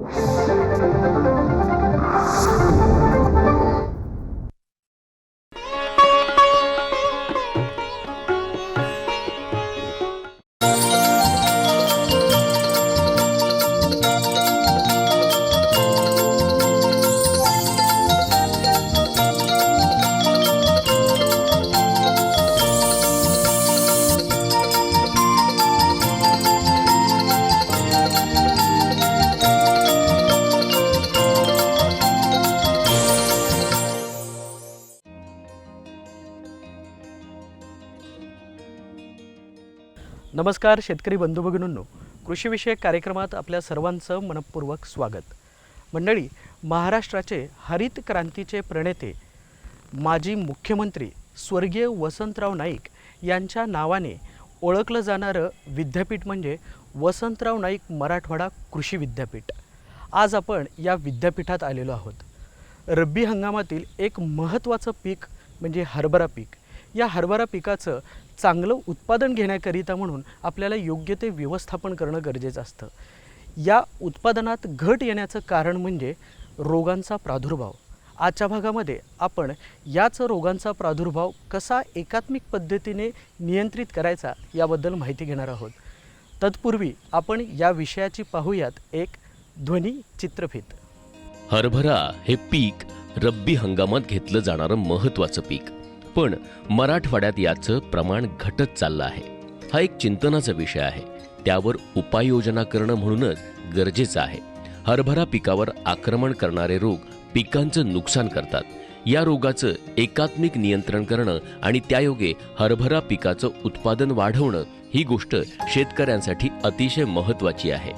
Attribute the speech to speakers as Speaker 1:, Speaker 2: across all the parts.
Speaker 1: you नमस्कार शेतकरी बंधू भगिनींनो कृषीविषयक कार्यक्रमात आपल्या सर्वांचं मनपूर्वक स्वागत. मंडळी महाराष्ट्राचे हरित क्रांतीचे प्रणेते माजी मुख्यमंत्री स्वर्गीय वसंतराव नाईक यांच्या नावाने ओळखलं जाणारं विद्यापीठ म्हणजे वसंतराव नाईक मराठवाडा कृषी विद्यापीठ. आज आपण या विद्यापीठात आलेलो आहोत. रब्बी हंगामातील एक महत्त्वाचं पीक म्हणजे हरभरा पीक. या हरभरा पिकाचं चांगलं उत्पादन घेण्याकरिता म्हणून आपल्याला योग्य ते व्यवस्थापन करणं गरजेचं असतं. या उत्पादनात घट येण्याचं कारण म्हणजे रोगांचा प्रादुर्भाव. आजच्या भागामध्ये आपण याच रोगांचा प्रादुर्भाव कसा एकात्मिक पद्धतीने नियंत्रित करायचा याबद्दल माहिती घेणार आहोत. तत्पूर्वी आपण या विषयाची पाहूयात एक ध्वनी चित्रफित.
Speaker 2: हरभरा हे पीक रब्बी हंगामात घेतलं जाणारं महत्त्वाचं पीक. पण मराठवाड्यात याचं प्रमाण घटत चाललं आहे. हा एक चिंतनाचा विषय आहे. त्यावर उपाययोजना करणं म्हणूनच गरजेचं आहे. हरभरा पिकावर आक्रमण करणारे रोग पिकांचं नुकसान करतात. या रोगाचं एकात्मिक नियंत्रण करणं आणि त्यायोगे हरभरा पिकाचं उत्पादन वाढवणं ही गोष्ट शेतकऱ्यांसाठी अतिशय महत्वाची आहे.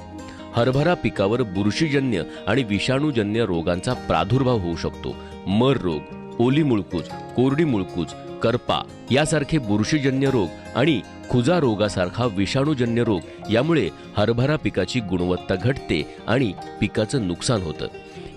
Speaker 2: हरभरा पिकावर बुरशीजन्य आणि विषाणूजन्य रोगांचा प्रादुर्भाव होऊ शकतो. मर रोग ओली मुळकूज कोरडी मुळकूज करपा यासारखे बुरशीजन्य रोग आणि खुजा रोगासारखा विषाणूजन्य रोग यामुळे हरभरा पिकाची गुणवत्ता घटते आणि पिकाचं नुकसान होतं.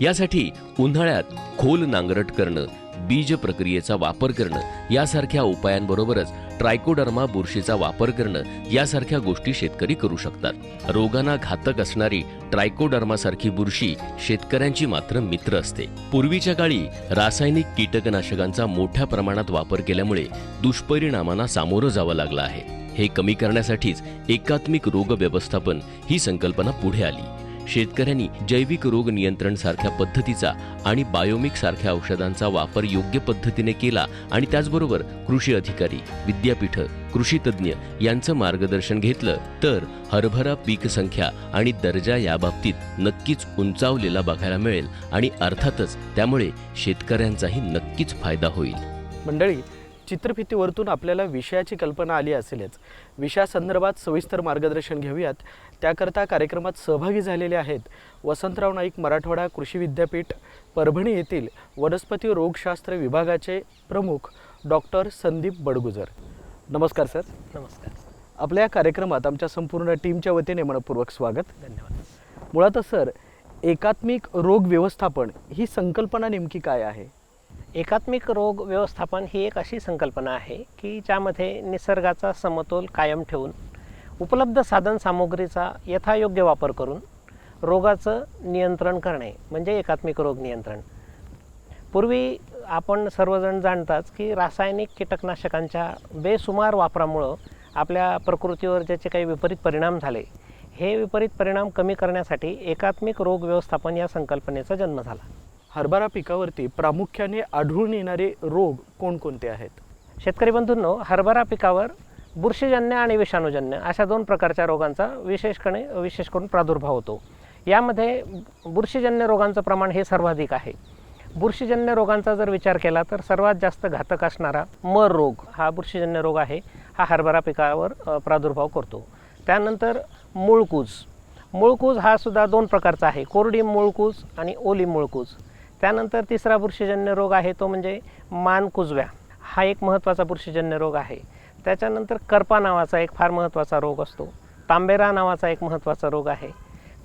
Speaker 2: यासाठी उन्हाळ्यात खोल नांगरट करणं बीज प्रक्रियेचा वापर करणं यासारख्या उपायांबरोबरच ट्रायकोडर्मा बुरशीचा वापर करणं यासारख्या गोष्टी शेतकरी करू शकतात. रोगांना घातक असणारी ट्रायकोडर्मासारखी बुरशी शेतकऱ्यांची मात्र मित्र असते. पूर्वीच्या काळी रासायनिक कीटकनाशकांचा मोठ्या प्रमाणात वापर केल्यामुळे दुष्परिणामांना सामोरं जावं लागलं आहे. हे कमी करण्यासाठीच एकात्मिक रोग व्यवस्थापन ही संकल्पना पुढे आली. शेतकऱ्यांनी जैविक रोग नियंत्रण सारख्या पद्धतीचा आणि बायोमिक सारख्या औषधांचा वापर योग्य पद्धतीने केला आणि त्याचबरोबर कृषी अधिकारी विद्यापीठ कृषी तज्ज्ञ यांचं मार्गदर्शन घेतलं तर हरभरा पीक संख्या आणि दर्जा याबाबतीत नक्कीच उंचावलेला बघायला मिळेल आणि अर्थातच त्यामुळे शेतकऱ्यांचाही नक्कीच फायदा होईल.
Speaker 1: मंडळी चित्रफितीवरतून आपल्याला विषयाची कल्पना आली असेलच. विषयासंदर्भात सविस्तर मार्गदर्शन घेऊयात. त्याकरता कार्यक्रमात सहभागी झालेले आहेत. वसंतराव नाईक मराठवाडा कृषी विद्यापीठ परभणी येथील वनस्पती रोगशास्त्र विभागाचे प्रमुख डॉक्टर संदीप बडगुजर. नमस्कार सर.
Speaker 3: नमस्कार.
Speaker 1: आपल्या या कार्यक्रमात आमच्या संपूर्ण टीमच्या वतीने मनपूर्वक स्वागत.
Speaker 3: धन्यवाद.
Speaker 1: मुळातच सर एकात्मिक रोग व्यवस्थापन ही संकल्पना नेमकी काय आहे?
Speaker 3: एकात्मिक रोग व्यवस्थापन ही एक अशी संकल्पना आहे की ज्यामध्ये निसर्गाचा समतोल कायम ठेवून उपलब्ध साधन सामुग्रीचा यथायोग्य वापर करून रोगाचं नियंत्रण करणे म्हणजे एकात्मिक रोग नियंत्रण. पूर्वी आपण सर्वजण जाणताच की रासायनिक कीटकनाशकांच्या बेसुमार वापरामुळं आपल्या प्रकृतीवर ज्याचे काही विपरीत परिणाम झाले हे विपरीत परिणाम कमी करण्यासाठी एकात्मिक रोग व्यवस्थापन या संकल्पनेचा जन्म झाला.
Speaker 1: हरभरा पिकावरती प्रामुख्याने आढळून येणारे रोग कोणकोणते आहेत?
Speaker 3: शेतकरी बंधूंनो हरभरा पिकावर बुरशीजन्य आणि विषाणूजन्य अशा दोन प्रकारच्या रोगांचा विशेषपणे विशेष करून प्रादुर्भाव होतो. यामध्ये बुरशीजन्य रोगांचं प्रमाण हे सर्वाधिक आहे. बुरशीजन्य रोगांचा जर विचार केला तर सर्वात जास्त घातक असणारा मर रोग हा बुरशीजन्य रोग आहे. हा हरभरा पिकावर प्रादुर्भाव करतो. त्यानंतर मुळकूज. मुळकूज हा सुद्धा दोन प्रकारचा आहे. कोरडी मुळकूज आणि ओली मुळकूज. त्यानंतर तिसरा बुरशीजन्य रोग आहे तो म्हणजे मान कुजव्या हा एक महत्त्वाचा बुरशीजन्य रोग आहे. त्याच्यानंतर करपा नावाचा एक फार महत्त्वाचा रोग असतो. तांबेरा नावाचा एक महत्त्वाचा रोग आहे.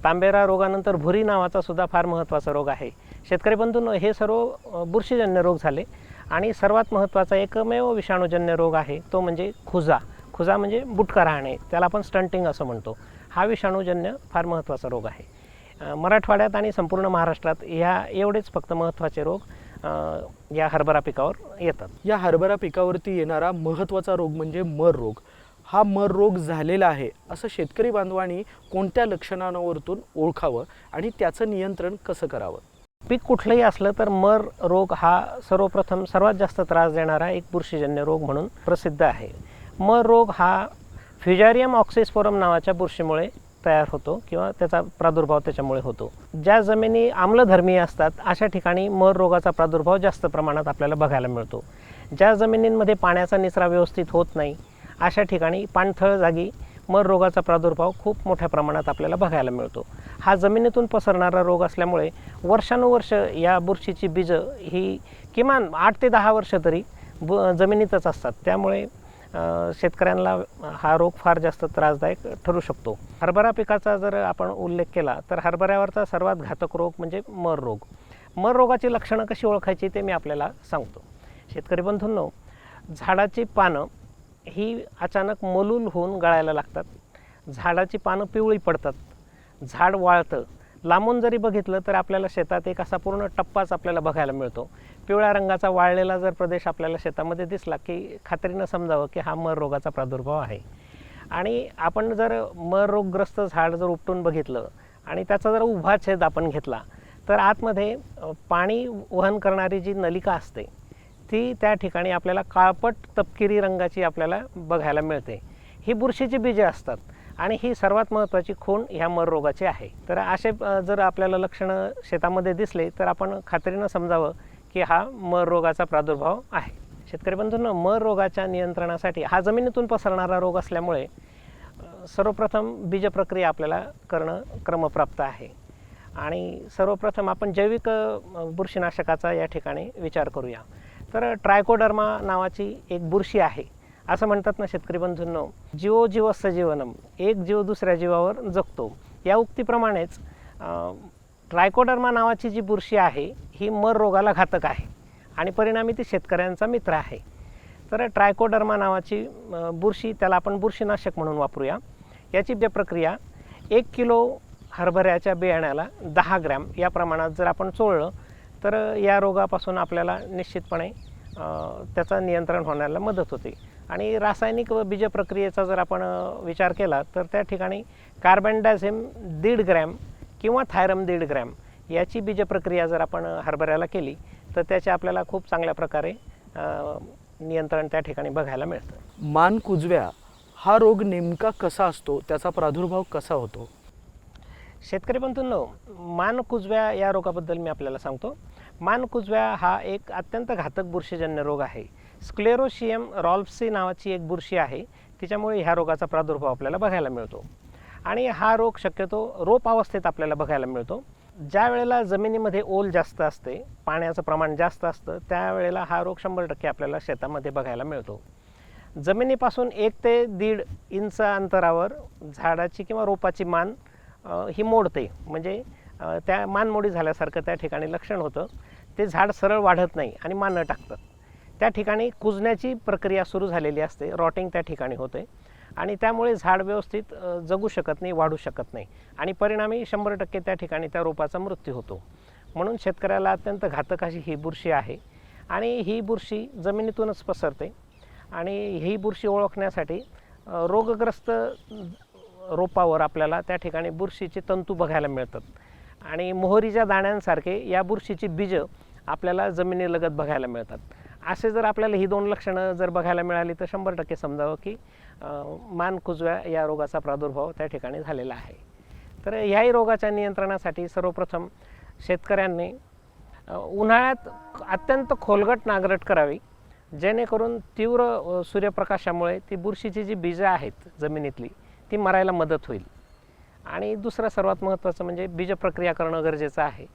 Speaker 3: तांबेरा रोगानंतर भुरी नावाचा सुद्धा फार महत्त्वाचा रोग आहे. शेतकरी बंधूंनो हे सर्व बुरशीजन्य रोग झाले आणि सर्वात महत्त्वाचा एकमेव विषाणूजन्य रोग आहे तो म्हणजे खुजा. खुजा म्हणजे बुटका राहणे. त्याला आपण स्टंटिंग असं म्हणतो. हा विषाणूजन्य फार महत्त्वाचा रोग आहे. मराठवाड्यात आणि संपूर्ण महाराष्ट्रात ह्या एवढेच फक्त महत्त्वाचे रोग. या हरभरा पिकावर येतात.
Speaker 1: या हरभरा पिकावरती येणारा महत्त्वाचा रोग म्हणजे मर रोग. हा मर रोग झालेला आहे असं शेतकरी बांधवांनी कोणत्या लक्षणांवरतून ओळखावं आणि त्याचं नियंत्रण कसं करावं?
Speaker 3: पीक कुठलंही असलं तर मर रोग हा सर्वप्रथम सर्वात जास्त त्रास देणारा एक बुरशीजन्य रोग म्हणून प्रसिद्ध आहे. मर रोग हा फ्युजारियम ऑक्सिस्पोरम नावाच्या बुरशीमुळे तयार होतो किंवा त्याचा प्रादुर्भाव त्याच्यामुळे होतो. ज्या जमिनी आम्लधर्मीय असतात अशा ठिकाणी मर रोगाचा प्रादुर्भाव जास्त प्रमाणात आपल्याला बघायला मिळतो. ज्या जमिनींमध्ये पाण्याचा निचरा व्यवस्थित होत नाही अशा ठिकाणी पाणथळ जागी मर रोगाचा प्रादुर्भाव खूप मोठ्या प्रमाणात आपल्याला बघायला मिळतो. हा जमिनीतून पसरणारा रोग असल्यामुळे वर्षानुवर्ष या बुरशीची बीजं ही किमान आठ ते दहा वर्ष तरी ब जमिनीतच असतात. त्यामुळे शेतकऱ्यांना हा रोग फार जास्त त्रासदायक ठरू शकतो. हरभरा पिकाचा जर आपण उल्लेख केला तर हरभऱ्यावरचा सर्वात घातक रोग म्हणजे मर रोग. मर रोगाची लक्षणं कशी ओळखायची ते मी आपल्याला सांगतो. शेतकरी बंधूंनो झाडाची पानं ही अचानक मलूल होऊन गळायला लागतात. झाडाची पानं पिवळी पडतात. झाड वाळतं. लांबून जरी बघितलं तर आपल्याला शेतात एक असा पूर्ण टप्पाच आपल्याला बघायला मिळतो. पिवळ्या रंगाचा वाळलेला जर प्रदेश आपल्याला शेतामध्ये दिसला की खात्रीनं समजावं की हा मर रोगाचा प्रादुर्भाव आहे. आणि आपण जर मर रोगग्रस्त झाड जर उपटून बघितलं आणि त्याचा जर उभा छेद आपण घेतला तर आतमध्ये पाणी वहन करणारी जी नलिका असते ती त्या ठिकाणी आपल्याला काळपट तपकिरी रंगाची आपल्याला बघायला मिळते. ही बुरशीची बीजे असतात आणि ही सर्वात महत्त्वाची खूण ह्या मर रोगाची आहे. तर असे जर आपल्याला लक्षणं शेतामध्ये दिसले तर आपण खात्रीनं समजावं की हा मर रोगाचा प्रादुर्भाव आहे. शेतकरी बंधूंना मर रोगाच्या नियंत्रणासाठी हा जमिनीतून पसरणारा रोग असल्यामुळे सर्वप्रथम बीजप्रक्रिया आपल्याला करणं क्रमप्राप्त आहे. आणि सर्वप्रथम आपण जैविक बुरशीनाशकाचा या ठिकाणी विचार करूया. तर ट्रायकोडर्मा नावाची एक बुरशी आहे. असं म्हणतात ना शेतकरी बंधूंनो जीवो जीव जीवनम एक जीव दुसऱ्या जीवावर जगतो. या उक्तीप्रमाणेच ट्रायकोडर्मा नावाची जी बुरशी आहे ही मर रोगाला घातक आहे आणि परिणामी ती शेतकऱ्यांचा मित्र आहे. तर ट्रायकोडर्मा नावाची बुरशी त्याला आपण बुरशीनाशक म्हणून वापरूया. याची बे प्रक्रिया एक किलो हरभऱ्याच्या बियाण्याला दहा ग्रॅम या प्रमाणात जर आपण चोळलं तर या रोगापासून आपल्याला निश्चितपणे त्याचं नियंत्रण होण्याला मदत होते. आणि रासायनिक व बीज प्रक्रियेचा जर आपण विचार केला तर त्या ठिकाणी कार्बन डायझेम दीड ग्रॅम किंवा थायरम दीड ग्रॅम याची बीज प्रक्रिया जर आपण हरभऱ्याला केली तर त्याचे आपल्याला खूप चांगल्या प्रकारे नियंत्रण त्या ठिकाणी बघायला मिळतं.
Speaker 1: मान कुजव्या हा रोग नेमका कसा असतो? त्याचा प्रादुर्भाव कसा होतो?
Speaker 3: शेतकरी बंधूंनो मान कुजव्या या रोगाबद्दल मी आपल्याला सांगतो. मान कुजव्या हा एक अत्यंत घातक बुरशीजन्य रोग आहे. स्क्लेरोशियम रॉल्फसी नावाची एक बुरशी आहे. तिच्यामुळे ह्या रोगाचा प्रादुर्भाव आपल्याला बघायला मिळतो. आणि हा रोग शक्यतो रोप अवस्थेत आपल्याला बघायला मिळतो. ज्या वेळेला जमिनीमध्ये ओल जास्त असते पाण्याचं प्रमाण जास्त असतं त्यावेळेला हा रोग शंभर टक्के आपल्याला शेतामध्ये बघायला मिळतो. जमिनीपासून एक ते दीड इंच अंतरावर झाडाची किंवा रोपाची मान ही मोडते. म्हणजे त्या मानमोडी झाल्यासारखं त्या ठिकाणी लक्षण होतं. ते झाड सरळ वाढत नाही आणि मानं टाकतात. त्या ठिकाणी कुजण्याची प्रक्रिया सुरू झालेली असते. रॉटिंग त्या ठिकाणी होते. आणि त्यामुळे झाड व्यवस्थित जगू शकत नाही वाढू शकत नाही. आणि परिणामी शंभर टक्के त्या ठिकाणी त्या रोपाचा मृत्यू होतो. म्हणून शेतकऱ्याला अत्यंत घातक अशी ही बुरशी आहे. आणि ही बुरशी जमिनीतूनच पसरते. आणि ही बुरशी ओळखण्यासाठी रोगग्रस्त रोपावर आपल्याला त्या ठिकाणी बुरशीचे तंतू बघायला मिळतात. आणि मोहरीच्या दाण्यांसारखे या बुरशीची बीजं आपल्याला जमिनीलगत बघायला मिळतात. असे जर आपल्याला ही दोन लक्षणं जर बघायला मिळाली तर शंभर टक्के समजावं की मान कुजव्या या रोगाचा प्रादुर्भाव त्या ठिकाणी झालेला आहे. तर ह्याही रोगाच्या नियंत्रणासाठी सर्वप्रथम शेतकऱ्यांनी उन्हाळ्यात अत्यंत खोलगट नांगरट करावी जेणेकरून तीव्र सूर्यप्रकाशामुळे ती बुरशीची जी बीजं आहेत जमिनीतली ती मरायला मदत होईल. आणि दुसरं सर्वात महत्त्वाचं म्हणजे बीजप्रक्रिया करणं गरजेचं आहे.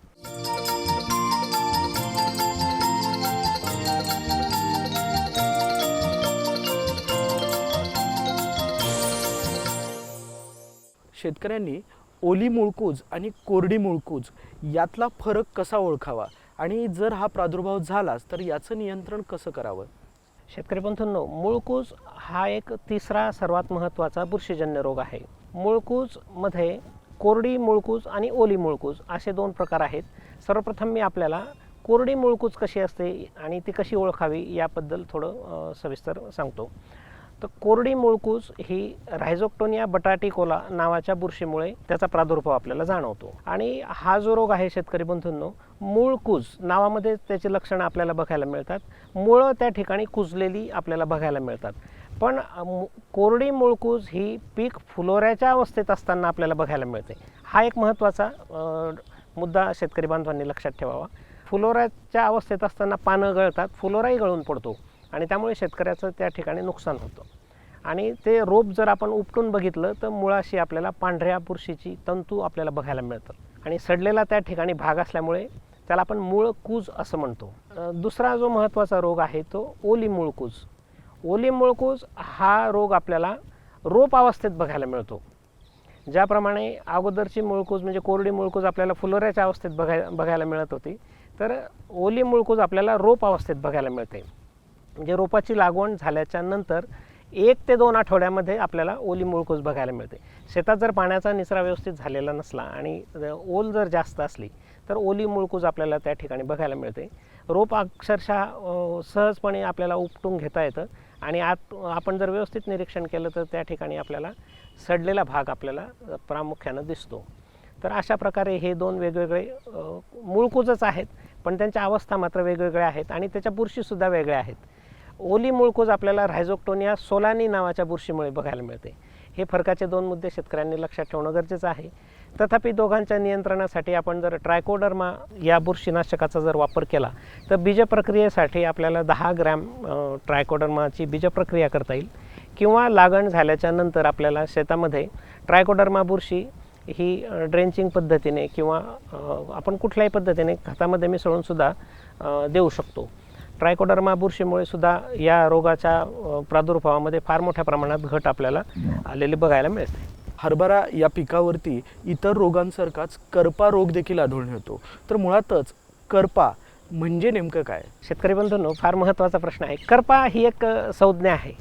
Speaker 1: शेतकऱ्यांनी ओली मुळकूज आणि कोरडी मुळकूज यातला फरक कसा ओळखावा? आणि जर हा प्रादुर्भाव झालाच तर याचं नियंत्रण कसं करावं?
Speaker 3: शेतकरी बंधूंनो मूळकूज हा एक तिसरा सर्वात महत्त्वाचा बुरशीजन्य रोग आहे. मूळकूजमध्ये कोरडी मुळकूज आणि ओली मुळकूज असे दोन प्रकार आहेत. सर्वप्रथम मी आपल्याला कोरडी मुळकूज कशी असते आणि ती कशी ओळखावी याबद्दल थोडं सविस्तर सांगतो. तर कोरडी मुळकूज ही रायझोक्टोनिया बटाटिकोला नावाच्या बुरशीमुळे त्याचा प्रादुर्भाव आपल्याला जाणवतो. आणि हा जो रोग आहे शेतकरी बंधूंनो मूळकूज नावामध्ये त्याची लक्षणं आपल्याला बघायला मिळतात. मुळं त्या ठिकाणी कुजलेली आपल्याला बघायला मिळतात. पण मु- कोरडी मुळकूज ही पीक फुलोऱ्याच्या अवस्थेत असताना आपल्याला बघायला मिळते. हा एक महत्त्वाचा मुद्दा शेतकरी बांधवांनी लक्षात ठेवावा. फुलोऱ्याच्या अवस्थेत असताना पानं गळतात फुलोराही गळून पडतो. आणि त्यामुळे शेतकऱ्याचं त्या ठिकाणी नुकसान होतं. आणि ते रोप जर आपण उपटून बघितलं तर मुळाशी आपल्याला पांढऱ्या बुरशीची तंतू आपल्याला बघायला मिळतात. आणि सडलेला त्या ठिकाणी भाग असल्यामुळे त्याला आपण मूळ कूज असं म्हणतो. दुसरा जो महत्त्वाचा रोग आहे तो ओली मूळकूज ओली मूळकूज हा रोग आपल्याला रोप अवस्थेत बघायला मिळतो. ज्याप्रमाणे अगोदरची मुळकूज म्हणजे कोरडी मुळकूज आपल्याला फुलोऱ्याच्या अवस्थेत बघाय बघायला मिळत होती तर ओली मुळकूज आपल्याला रोप अवस्थेत बघायला मिळते. म्हणजे रोपाची लागवण झाल्याच्यानंतर एक ते दोन आठवड्यामध्ये आपल्याला ओली मुळकूज बघायला मिळते. शेतात जर पाण्याचा निचरा व्यवस्थित झालेला नसला आणि ओल जर जास्त असली तर ओली मुळकूज आपल्याला त्या ठिकाणी बघायला मिळते. रोप अक्षरशः सहजपणे आपल्याला उपटून घेता येतं आणि आत आपण जर व्यवस्थित निरीक्षण केलं तर त्या ठिकाणी आपल्याला सडलेला भाग आपल्याला प्रामुख्यानं दिसतो. तर अशा प्रकारे हे दोन वेगवेगळे मुळकूजच मूळकूजच आहेत पण त्यांच्या अवस्था मात्र वेगवेगळ्या आहेत आणि त्याच्या बुरशीसुद्धा वेगळ्या आहेत. ओली मुळकूज आपल्याला रायझोक्टोनिया सोलानी नावाच्या बुरशीमुळे बघायला मिळते. हे फरकाचे दोन मुद्दे शेतकऱ्यांनी लक्षात ठेवणं गरजेचं आहे. तथापि दोघांच्या नियंत्रणासाठी आपण जर ट्रायकोडर्मा या बुरशीनाशकाचा जर वापर केला तर बीजप्रक्रियेसाठी आपल्याला दहा ग्रॅम ट्रायकोडर्माची बीजप्रक्रिया करता येईल किंवा लागण झाल्याच्यानंतर आपल्याला शेतामध्ये ट्रायकोडर्मा बुरशी ही ड्रेंचिंग पद्धतीने किंवा आपण कुठल्याही पद्धतीने खतामध्ये मिसळूनसुद्धा देऊ शकतो. ट्रायकोडर्मा बुरशीमुळे सुद्धा या रोगाच्या प्रादुर्भावामध्ये फार मोठ्या प्रमाणात घट आपल्याला आलेली बघायला मिळते.
Speaker 1: हरभरा या पिकावरती इतर रोगांसारखाच करपा रोग देखील आढळून येतो. तर मुळातच करपा म्हणजे नेमकं काय?
Speaker 3: शेतकरी बंधूंनो फार महत्त्वाचा प्रश्न आहे. करपा ही एक संज्ञा आहे.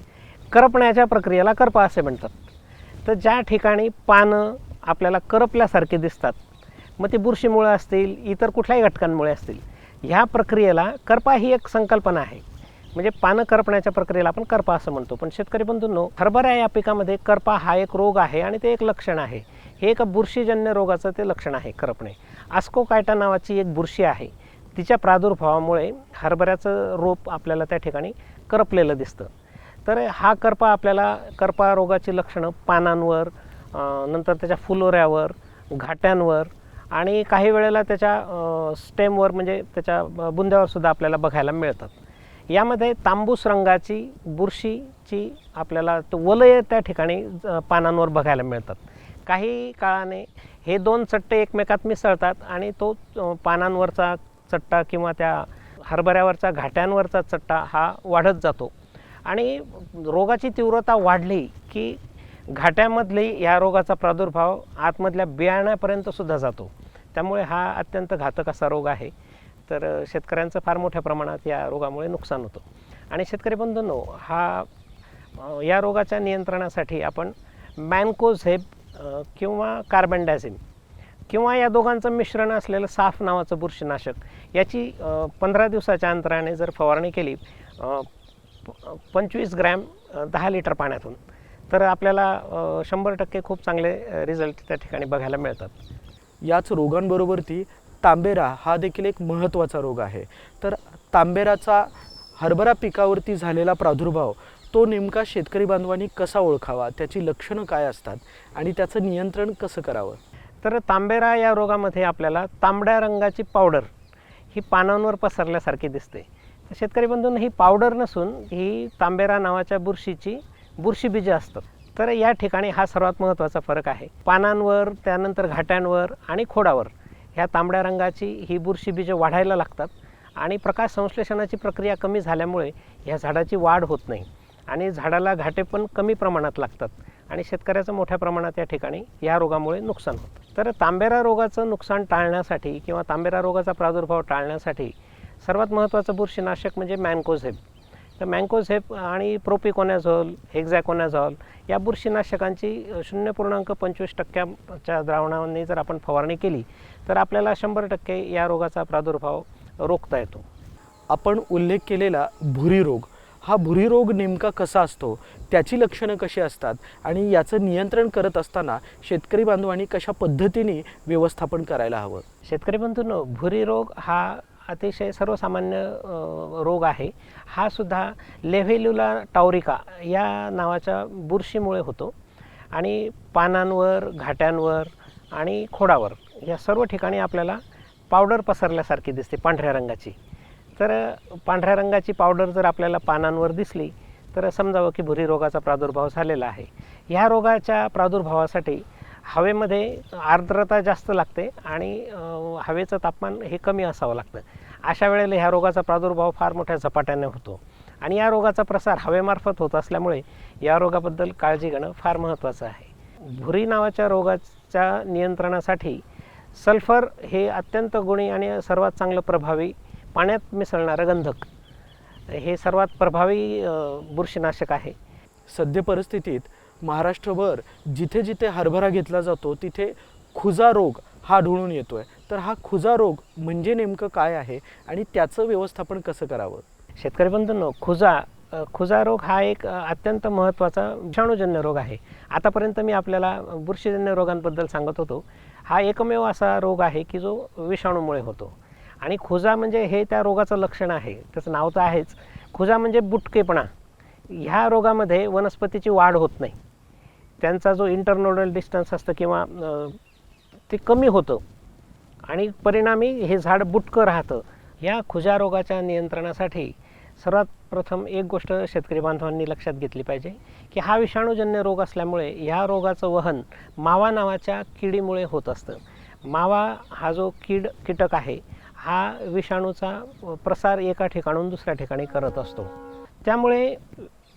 Speaker 3: करपण्याच्या प्रक्रियेला करपा असे म्हणतात. तर ज्या ठिकाणी पानं आपल्याला करपल्यासारखे दिसतात मग ते बुरशीमुळे असतील इतर कुठल्याही घटकांमुळे असतील ह्या प्रक्रियेला करपा ही एक संकल्पना आहे. म्हणजे पानं करपण्याच्या प्रक्रियेला आपण करपा असं म्हणतो. पण शेतकरी बंधूंनो हरभरा या पिकामध्ये करपा हा एक रोग आहे आणि ते एक लक्षण आहे. हे एका बुरशीजन्य रोगाचं ते लक्षण आहे करपणे. आस्कोकायटा नावाची एक बुरशी आहे. तिच्या प्रादुर्भावामुळे हरभऱ्याचं रोप आपल्याला त्या ठिकाणी करपलेलं दिसतं. तर हा करपा आपल्याला करपा रोगाची लक्षणं पानांवर नंतर त्याच्या फुलोऱ्यावर घाट्यांवर आणि काही वेळेला त्याच्या स्टेमवर म्हणजे त्याच्या अं, बुंद्यावर सुद्धा आपल्याला बघायला मिळतात. यामध्ये तांबूस रंगाची बुरशीची आपल्याला वलय त्या ठिकाणी पानांवर बघायला मिळतात. काही काळाने हे दोन चट्टे एकमेकात मिसळतात आणि तो पानांवरचा चट्टा किंवा त्या हरभऱ्यावरचा घाट्यांवरचा चट्टा हा वाढत जातो. आणि रोगाची तीव्रता वाढली की घाट्यामधली या रोगाचा प्रादुर्भाव आतमधल्या बियाण्यापर्यंत सुद्धा जातो. त्यामुळे हा अत्यंत घातक असा रोग आहे. तर शेतकऱ्यांचं फार मोठ्या प्रमाणात या रोगामुळे नुकसान होतं. आणि शेतकरी बंधूंनो हा या रोगाच्या नियंत्रणासाठी आपण मॅनकोझेब किंवा कार्बनडाझिम किंवा या दोघांचं मिश्रण असलेलं साफ नावाचं बुरशीनाशक याची पंधरा दिवसाच्या अंतराने जर फवारणी केली पंचवीस ग्रॅम दहा लिटर पाण्यातून तर आपल्याला शंभर टक्के खूप चांगले रिझल्ट त्या ठिकाणी बघायला मिळतात.
Speaker 1: याच रोगांबरोबरती तांबेरा हा देखील एक महत्त्वाचा रोग आहे. तर तांबेराचा हरभरा पिकावरती झालेला प्रादुर्भाव तो नेमका शेतकरी बांधवांनी कसा ओळखावा? त्याची लक्षणं काय असतात? आणि त्याचं नियंत्रण कसं करावं?
Speaker 3: तर तांबेरा या रोगामध्ये आपल्याला तांबड्या रंगाची पावडर ही पानांवर पसरल्यासारखी दिसते. तर शेतकरी बंधूंनो ही पावडर नसून ही तांबेरा नावाच्या बुरशीची बुरशीबीजे असतात. तर या ठिकाणी हा सर्वात महत्त्वाचा फरक आहे. पानांवर त्यानंतर घाट्यांवर आणि खोडावर ह्या तांबड्या रंगाची ही बुरशी बीजं वाढायला लागतात आणि प्रकाश संश्लेषणाची प्रक्रिया कमी झाल्यामुळे ह्या झाडाची वाढ होत नाही आणि झाडाला घाटे पण कमी प्रमाणात लागतात आणि शेतकऱ्याचं मोठ्या प्रमाणात या ठिकाणी या रोगामुळे नुकसान होतं. तर तांबेरा रोगाचं नुकसान टाळण्यासाठी किंवा तांबेरा रोगाचा प्रादुर्भाव टाळण्यासाठी सर्वात महत्त्वाचं बुरशीनाशक म्हणजे मॅनकोझेब तर मँकोझेप आणि प्रोपिकोनॅझॉल हेक्झॅकोनॅझॉल या बुरशीनाशकांची शून्य पूर्णांक पंचवीस टक्क्याच्या द्रावणाने जर आपण फवारणी केली तर आपल्याला शंभर टक्के या रोगाचा प्रादुर्भाव रोखता येतो.
Speaker 1: आपण उल्लेख केलेला भुरी रोग हा भुरी रोग नेमका कसा असतो त्याची लक्षणं कशी असतात आणि याचं नियंत्रण करत असताना शेतकरी बांधवांनी कशा पद्धतीने व्यवस्थापन करायला हवं?
Speaker 3: शेतकरी बंधूंनो भुरी रोग हा अतिशय सर्वसामान्य रोग आहे. हा सुद्धा लेव्हेल्युला टावरिका या नावाच्या बुरशीमुळे होतो. आणि पानांवर घाट्यांवर आणि खोडावर या सर्व ठिकाणी आपल्याला पावडर पसरल्यासारखी दिसते पांढऱ्या रंगाची. तर पांढऱ्या रंगाची पावडर जर आपल्याला पानांवर दिसली तर समजावं की भुरी रोगाचा प्रादुर्भाव झालेला आहे. ह्या रोगाच्या प्रादुर्भावासाठी हवेमध्ये आर्द्रता जास्त लागते आणि हवेचं तापमान हे कमी असावं लागतं. अशा वेळेला ह्या रोगाचा प्रादुर्भाव फार मोठ्या झपाट्याने होतो. आणि या रोगाचा प्रसार हवेमार्फत होत असल्यामुळे या रोगाबद्दल काळजी घेणं फार महत्त्वाचं आहे. भुरी नावाच्या रोगाच्या नियंत्रणासाठी सल्फर हे अत्यंत गुणी आणि सर्वात चांगलं प्रभावी पाण्यात मिसळणारं गंधक. हे सर्वात प्रभावी बुरशीनाशक आहे.
Speaker 1: सद्य परिस्थितीत महाराष्ट्रभर जिथे जिथे हरभरा घेतला जातो तिथे खुजा रोग हा आढळून आहे तर हा खुजा रोग म्हणजे नेमकं काय आहे आणि त्याचं व्यवस्थापन कसं करावं?
Speaker 3: शेतकरी बंधूंनो खुजा खुजा रोग हा एक अत्यंत महत्त्वाचा विषाणूजन्य रोग आहे. आतापर्यंत मी आपल्याला बुरशीजन्य रोगांबद्दल सांगत होतो. हा एकमेव असा रोग आहे की जो विषाणूमुळे होतो. आणि खुजा म्हणजे हे त्या रोगाचं लक्षण आहे. त्याचं नाव तर आहेच. खुजा म्हणजे बुटकेपणा. ह्या रोगामध्ये वनस्पतीची वाढ होत नाही. त्यांचा जो इंटरनोडल डिस्टन्स असतं किंवा ते कमी होतं. आणि परिणामी हे झाड बुटकं राहतं. या खुजा रोगाच्या नियंत्रणासाठी सर्वात प्रथम एक गोष्ट शेतकरी बांधवांनी लक्षात घेतली पाहिजे की हा विषाणूजन्य रोग असल्यामुळे ह्या रोगाचं वहन मावा नावाच्या किडीमुळे होत असतं. मावा हा जो कीड कीटक आहे हा विषाणूचा प्रसार एका ठिकाणून दुसऱ्या ठिकाणी करत असतो. त्यामुळे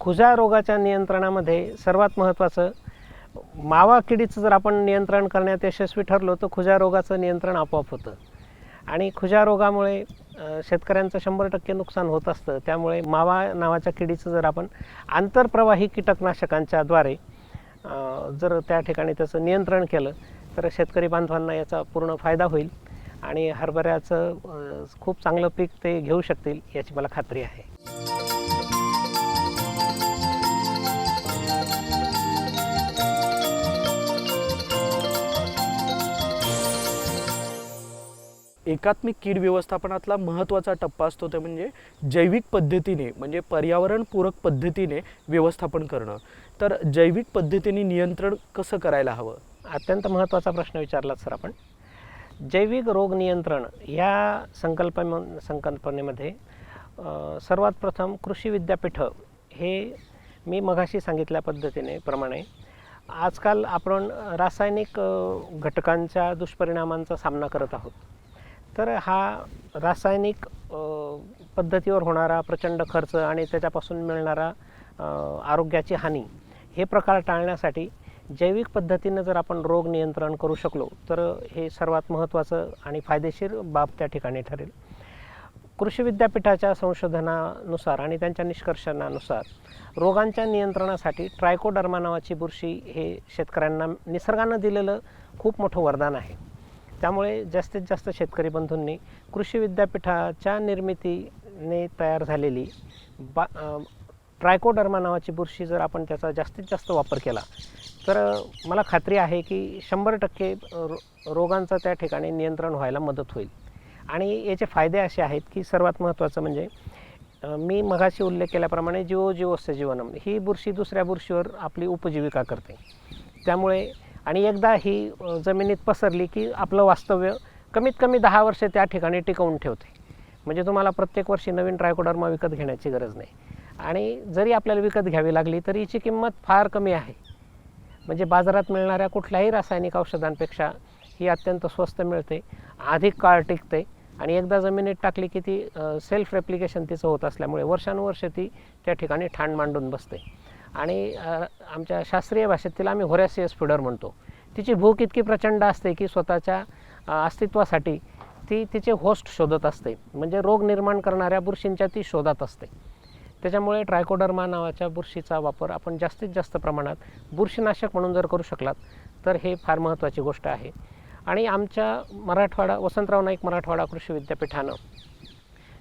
Speaker 3: खुजा रोगाच्या नियंत्रणामध्ये सर्वात महत्त्वाचं मावा किडीचं जर आपण नियंत्रण करण्यात यशस्वी ठरलो तर खुजा रोगाचं नियंत्रण आपोआप होतं. आणि खुजा रोगामुळे शेतकऱ्यांचं शंभर टक्के नुकसान होत असतं. त्यामुळे मावा नावाच्या किडीचं जर आपण आंतरप्रवाही कीटकनाशकांच्याद्वारे जर त्या ठिकाणी त्याचं नियंत्रण केलं तर शेतकरी बांधवांना याचा पूर्ण फायदा होईल आणि हरभऱ्याचं खूप चांगलं पीक ते घेऊ शकतील याची मला खात्री आहे.
Speaker 1: एकात्मिक कीड व्यवस्थापनातला महत्त्वाचा टप्पा असतो ते म्हणजे जैविक पद्धतीने म्हणजे पर्यावरणपूरक पद्धतीने व्यवस्थापन करणं. तर जैविक पद्धतीने नियंत्रण कसं करायला हवं?
Speaker 3: अत्यंत महत्त्वाचा प्रश्न विचारलात सर आपण. जैविक रोग नियंत्रण या संकल्पने संकल्पनेमध्ये सर्वात प्रथम कृषी विद्यापीठं हे मी मघाशी सांगितल्या पद्धतीने प्रमाणे आजकाल आपण रासायनिक घटकांच्या दुष्परिणामांचा सामना करत आहोत. तर हा रासायनिक पद्धतीवर होणारा प्रचंड खर्च आणि त्याच्यापासून मिळणारा आरोग्याची हानी हे प्रकार टाळण्यासाठी जैविक पद्धतीनं जर आपण रोग नियंत्रण करू शकलो तर हे सर्वात महत्त्वाचं आणि फायदेशीर बाब त्या ठिकाणी ठरेल. कृषी विद्यापीठाच्या संशोधनानुसार आणि त्यांच्या निष्कर्षणानुसार रोगांच्या नियंत्रणासाठी ट्रायकोडर्मा नावाची बुरशी हे शेतकऱ्यांना निसर्गानं दिलेलं खूप मोठं वरदान आहे. त्यामुळे जास्तीत जास्त शेतकरी बंधूंनी कृषी विद्यापीठाच्या निर्मितीने तयार झालेली बा ट्रायकोडर्मा नावाची बुरशी जर आपण त्याचा जास्तीत जास्त वापर केला तर मला खात्री आहे की शंभर टक्के रो रोगांचं त्या ठिकाणी नियंत्रण व्हायला मदत होईल. आणि याचे फायदे असे आहेत की सर्वात महत्त्वाचं म्हणजे मी मघाशी उल्लेख केल्याप्रमाणे जीवो जीवस्य जीवनम. ही बुरशी दुसऱ्या बुरशीवर आपली उपजीविका करते. त्यामुळे आणि एकदा ही जमिनीत पसरली की आपलं वास्तव्य कमीत कमी दहा वर्ष त्या ठिकाणी टिकवून ठेवते. म्हणजे तुम्हाला प्रत्येक वर्षी नवीन ट्रायकोडर्मा विकत घेण्याची गरज नाही. आणि जरी आपल्याला विकत घ्यावी लागली तरी हिची किंमत फार कमी आहे. म्हणजे बाजारात मिळणाऱ्या कुठल्याही रासायनिक औषधांपेक्षा ही अत्यंत स्वस्त मिळते अधिक काळ टिकते आणि एकदा जमिनीत टाकली की ती सेल्फ रेप्लिकेशन तिचं होत असल्यामुळे वर्षानुवर्ष ती त्या ठिकाणी ठाण मांडून बसते. आणि आमच्या शास्त्रीय भाषेत तिला आम्ही होरॅसियस फिडर म्हणतो. तिची भूक इतकी प्रचंड असते की स्वतःच्या अस्तित्वासाठी ती तिचे होस्ट शोधत असते. म्हणजे रोग निर्माण करणाऱ्या बुरशींच्या ती शोधात असते. त्याच्यामुळे ट्रायकोडर्मा नावाच्या बुरशीचा वापर आपण जास्तीत जास्त प्रमाणात बुरशीनाशक म्हणून जर करू शकलात तर हे फार महत्त्वाची गोष्ट आहे. आणि आमच्या मराठवाडा वसंतराव नाईक मराठवाडा कृषी विद्यापीठानं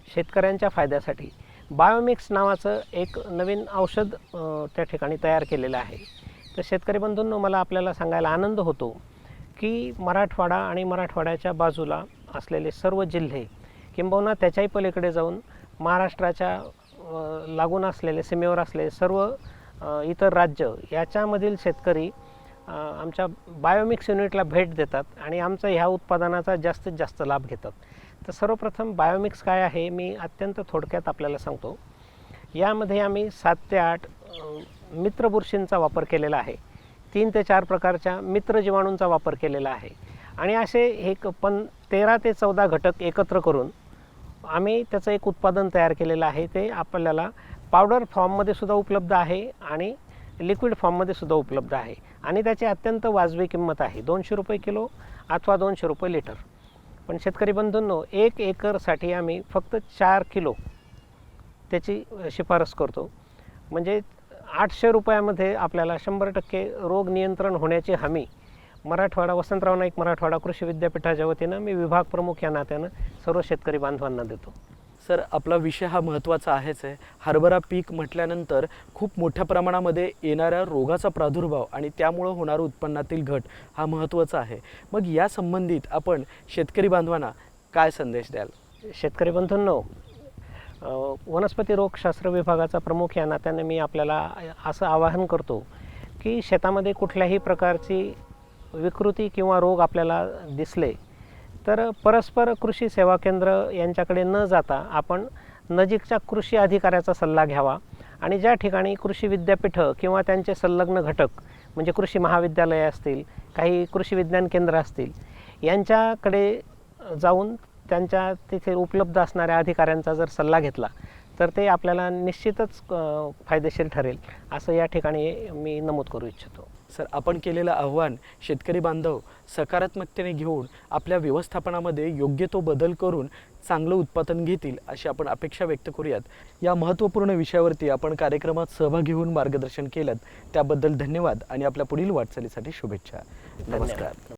Speaker 3: शेतकऱ्यांच्या फायद्यासाठी बायोमिक्स नावाचं एक नवीन औषध त्या ठिकाणी तयार केलेलं आहे. तर शेतकरी बंधूंनो मला आपल्याला सांगायला आनंद होतो की मराठवाडा आणि मराठवाड्याच्या बाजूला असलेले सर्व जिल्हे किंबहुना त्याच्याही पलीकडे जाऊन महाराष्ट्राच्या लागून असलेले सीमेवर असलेले सर्व इतर राज्य याच्यामधील शेतकरी आमच्या बायोमिक्स युनिटला भेट देतात आणि आमचा ह्या उत्पादनाचा जास्तीत जास्त लाभ घेतात. तर सर्वप्रथम बायोमिक्स काय आहे मी अत्यंत थोडक्यात आपल्याला सांगतो. यामध्ये आम्ही सात ते आठ मित्र बुरशींचा वापर केलेला आहे. तीन ते चार प्रकारच्या मित्र जीवाणूंचा वापर केलेला आहे. आणि असे एक पण तेरा ते चौदा घटक एकत्र करून आम्ही त्याचं एक उत्पादन तयार केलेलं आहे. ते आपल्याला पावडर फॉर्ममध्ये सुद्धा उपलब्ध आहे आणि लिक्विड फॉर्ममध्ये सुद्धा उपलब्ध आहे. आणि त्याची अत्यंत वाजवी किंमत आहे. दोनशे रुपये किलो अथवा दोनशे रुपये लिटर. पण शेतकरी बंधूंनो एक एकरसाठी आम्ही फक्त चार किलो त्याची शिफारस करतो. म्हणजे आठशे रुपयामध्ये आपल्याला शंभर टक्के रोग नियंत्रण होण्याची हमी मराठवाडा वसंतराव नाईक मराठवाडा कृषी विद्यापीठाच्या वतीनं मी विभाग प्रमुख या नात्यानं सर्व शेतकरी बांधवांना देतो.
Speaker 1: सर आपला विषय हा महत्त्वाचा आहेच आहे. हरभरा पीक म्हटल्यानंतर खूप मोठ्या प्रमाणामध्ये येणाऱ्या रोगाचा प्रादुर्भाव आणि त्यामुळं होणारं उत्पन्नातील घट हा महत्त्वाचा आहे. मग या संबंधित आपण शेतकरी बांधवांना काय संदेश द्याल?
Speaker 3: शेतकरी बंधूंनो वनस्पती रोगशास्त्र विभागाचा प्रमुख या नात्याने मी आपल्याला असं आवाहन करतो की शेतामध्ये कुठल्याही प्रकारची विकृती किंवा रोग आपल्याला दिसले तर परस्पर कृषी सेवा केंद्र यांच्याकडे न जाता आपण नजीकच्या कृषी अधिकाऱ्याचा सल्ला घ्यावा. आणि ज्या ठिकाणी कृषी विद्यापीठं किंवा त्यांचे संलग्न घटक म्हणजे कृषी महाविद्यालये असतील काही कृषी विज्ञान केंद्र असतील यांच्याकडे जाऊन त्यांच्या तिथे उपलब्ध असणाऱ्या अधिकाऱ्यांचा जर सल्ला घेतला तर ते आपल्याला निश्चितच फायदेशीर ठरेल. असं या ठिकाणी मी नमूद करू इच्छितो.
Speaker 1: सर आपण केलेलं आव्हान शेतकरी बांधव सकारात्मकतेने घेऊन आपल्या व्यवस्थापनामध्ये योग्य तो बदल करून चांगलं उत्पादन घेतील अशी आपण अपेक्षा व्यक्त करूयात. या महत्त्वपूर्ण विषयावरती आपण कार्यक्रमात सहभागी घेऊन मार्गदर्शन केलं त्याबद्दल धन्यवाद आणि आपल्या पुढील वाटचालीसाठी शुभेच्छा. नमस्कार.